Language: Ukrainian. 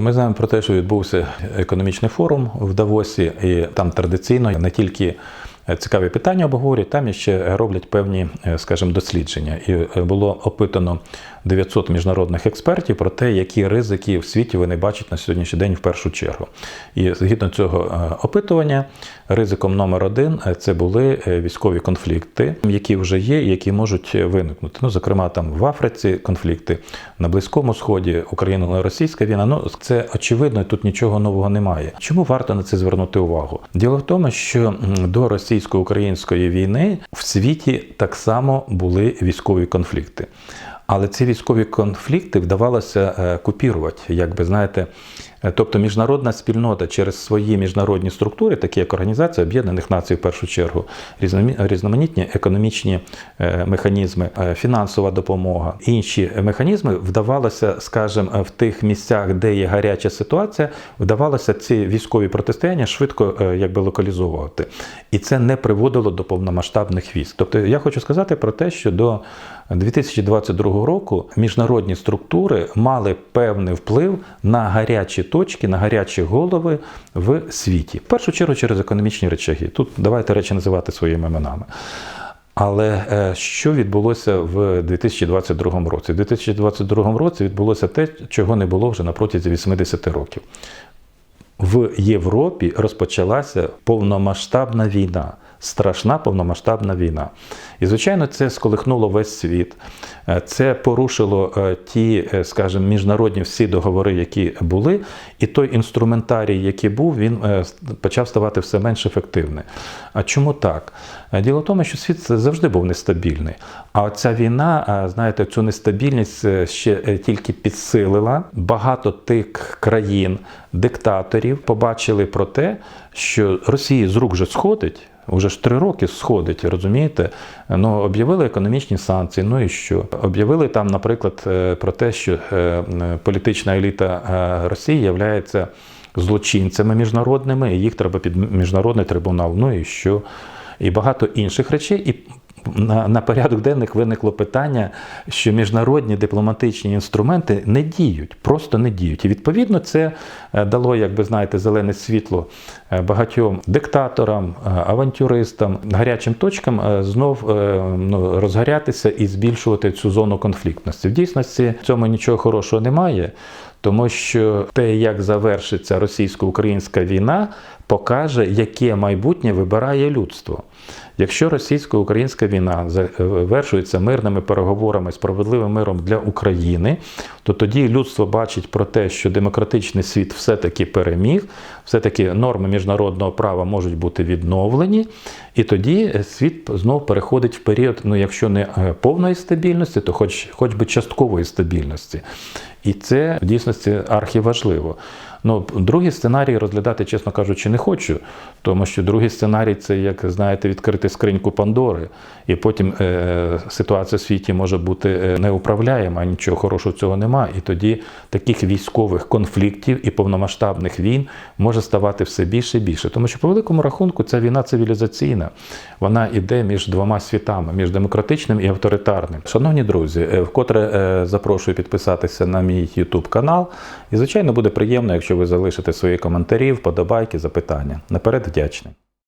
Ми знаємо про те, що відбувся економічний форум в Давосі, і там традиційно не тільки цікаві питання обговорюють, там ще роблять певні, е, скажімо, дослідження. І е, було опитано 900 міжнародних експертів про те, які ризики в світі вони бачать на сьогоднішній день в першу чергу. І згідно цього е, опитування, ризиком номер один е, це були е, військові конфлікти, які вже є і які можуть виникнути. Ну, зокрема, там в Африці конфлікти на Близькому Сході, Україно-російська війна. Ну це очевидно, тут нічого нового немає. Чому варто на це звернути увагу? Діло в тому, що до російсько-української війни в світі так само були військові конфлікти. Але ці військові конфлікти вдавалося е, купірувати, як би знаєте. Е, Тобто міжнародна спільнота через свої міжнародні структури, такі як Організація Об'єднаних Націй, в першу чергу, різноманітні економічні е, механізми, е, фінансова допомога, інші механізми вдавалося, скажімо, в тих місцях, де є гаряча ситуація, вдавалося ці військові протистояння швидко якби локалізовувати. І це не приводило до повномасштабних військ. Тобто я хочу сказати про те, що до 2022 року міжнародні структури мали певний вплив на гарячі точки, на гарячі голови в світі. В першу чергу через економічні речаги. Тут давайте речі називати своїми іменами. Але е, що відбулося в 2022 році? У 2022 році відбулося те, чого не було вже на протязі 80 років. В Європі розпочалася повномасштабна війна, страшна повномасштабна війна. І, звичайно, це сколихнуло весь світ. Е, Це порушило е, ті, е, скажімо, міжнародні всі договори, які були, і той інструментарій, який був, він почав ставати все менш ефективним. А чому так? Діло в тому, що світ завжди був нестабільний. А оця війна, знаєте, цю нестабільність ще тільки підсилила. Багато тих країн, диктаторів побачили про те, що Росії з рук вже сходить. Уже ж три роки сходить, розумієте? Ну, об'явили економічні санкції. Ну і що? Об'явили там, наприклад, е, про те, що е, політична еліта е, Росії являється злочинцями міжнародними, і їх треба під міжнародний трибунал. Ну і що? І багато інших речей. І на, на порядок денних виникло питання, що міжнародні дипломатичні інструменти не діють, просто не діють. І відповідно це е, дало, як би знаєте, зелене світло е, багатьом диктаторам, е, авантюристам, гарячим точкам знов ну, розгорятися і збільшувати цю зону конфліктності. В дійсності в цьому нічого хорошого немає. Тому що те, як завершиться російсько-українська війна, покаже, яке майбутнє вибирає людство. Якщо російсько-українська війна завершується мирними переговорами, справедливим миром для України, то тоді людство бачить про те, що демократичний світ все-таки переміг, все-таки норми міжнародного права можуть бути відновлені, і тоді світ знов переходить в період, ну якщо не е, повної стабільності, то хоч, хоч би часткової стабільності. І це в дійсності архіважливо. Ну, другий сценарій розглядати, чесно кажучи, не хочу, тому що другий сценарій це, як знаєте, відкрити скриньку Пандори, і потім е, ситуація в світі може бути е, неуправляєма, нічого хорошого цього немає. І тоді таких військових конфліктів і повномасштабних війн може ставати все більше і більше. Тому що, по великому рахунку, ця війна цивілізаційна, вона йде між двома світами, між демократичним і авторитарним. Шановні друзі, е, вкотре е, запрошую підписатися на мій YouTube канал. І, звичайно, буде приємно, якщо ви залишите свої коментарі, вподобайки, запитання. Наперед вдячний.